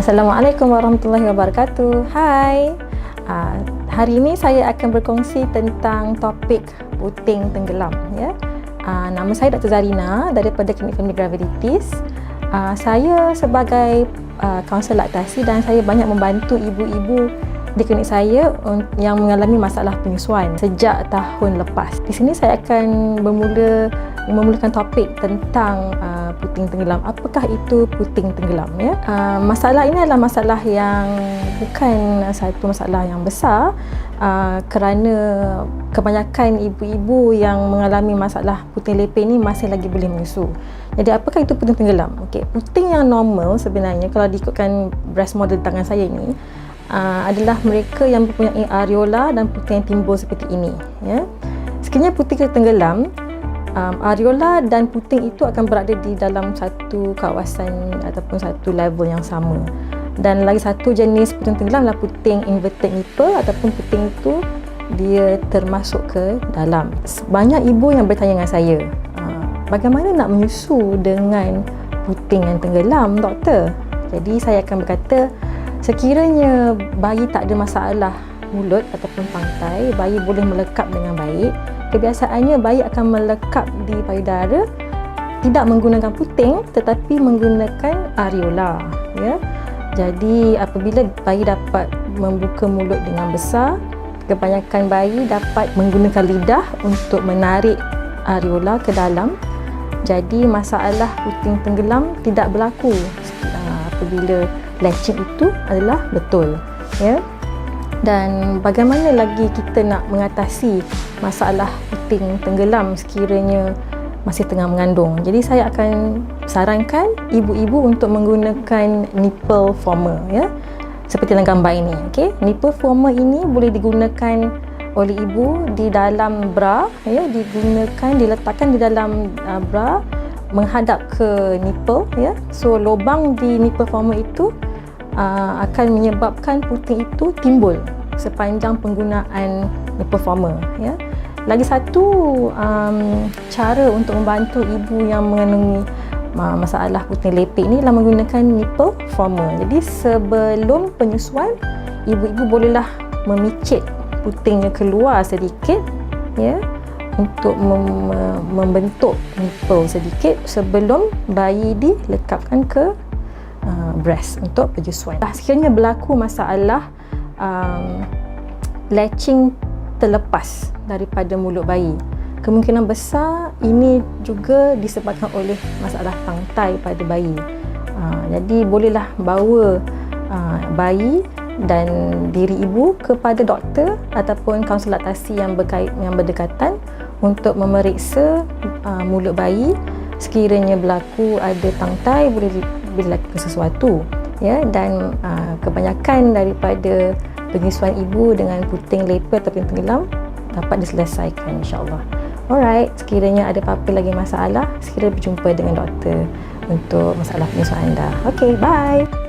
Assalamualaikum warahmatullahi wabarakatuh. Hai. Uh, hari ini saya akan berkongsi tentang topik puting tenggelam ya. Uh, nama saya Dr. Zarina daripada Klinik Family Graviditis. Uh, saya sebagai uh, kaunselor laktasi dan saya banyak membantu ibu-ibu di klinik saya yang mengalami masalah penyusuan sejak tahun lepas. Di sini saya akan bermula memulakan topik tentang uh, puting tenggelam. Apakah itu puting tenggelam ya? Uh, masalah ini adalah masalah yang bukan satu masalah yang besar uh, kerana kebanyakan ibu-ibu yang mengalami masalah puting lepeh ini masih lagi boleh menyusu. Jadi apakah itu puting tenggelam? Okey, puting yang normal sebenarnya kalau diikutkan breast model tangan saya ini uh, adalah mereka yang mempunyai areola dan puting yang timbul seperti ini ya. Sekiranya puting tenggelam um, areola dan puting itu akan berada di dalam satu kawasan ataupun satu level yang sama. Dan lagi satu jenis puting tenggelam adalah puting inverted nipple ataupun puting itu dia termasuk ke dalam. Banyak ibu yang bertanya dengan saya uh, bagaimana nak menyusu dengan puting yang tenggelam doktor? Jadi saya akan berkata Sekiranya bayi tak ada masalah mulut ataupun pantai, bayi boleh melekap dengan baik. Kebiasaannya bayi akan melekap di payudara tidak menggunakan puting tetapi menggunakan areola ya. Jadi apabila bayi dapat membuka mulut dengan besar, kebanyakan bayi dapat menggunakan lidah untuk menarik areola ke dalam. Jadi masalah puting tenggelam tidak berlaku uh, apabila latching itu adalah betul ya dan bagaimana lagi kita nak mengatasi masalah puting tenggelam sekiranya masih tengah mengandung. Jadi saya akan sarankan ibu-ibu untuk menggunakan nipple former ya. Seperti dalam gambar ini, okey. Nipple former ini boleh digunakan oleh ibu di dalam bra ya, digunakan diletakkan di dalam uh, bra menghadap ke nipple ya. So lubang di nipple former itu uh, akan menyebabkan puting itu timbul sepanjang penggunaan nipple former ya. Lagi satu um, cara untuk membantu ibu yang mengandungi uh, masalah puting lepek ini adalah menggunakan nipple former. Jadi sebelum penyusuan ibu-ibu bolehlah memicit putingnya keluar sedikit ya untuk mem- membentuk nipple sedikit sebelum bayi dilekapkan ke breast untuk penyusuan. Sekiranya berlaku masalah um, latching terlepas daripada mulut bayi, kemungkinan besar ini juga disebabkan oleh masalah tangtai pada bayi. Uh, jadi bolehlah bawa uh, bayi dan diri ibu kepada doktor ataupun kaunselor laktasi yang berkait yang berdekatan untuk memeriksa uh, mulut bayi sekiranya berlaku ada tangtai boleh bila lakukan sesuatu ya dan uh, kebanyakan daripada penyusuan ibu dengan puting leper atau tenggelam dapat diselesaikan insyaallah. Alright, sekiranya ada apa-apa lagi masalah, segera berjumpa dengan doktor untuk masalah penyusuan anda. Okay, bye.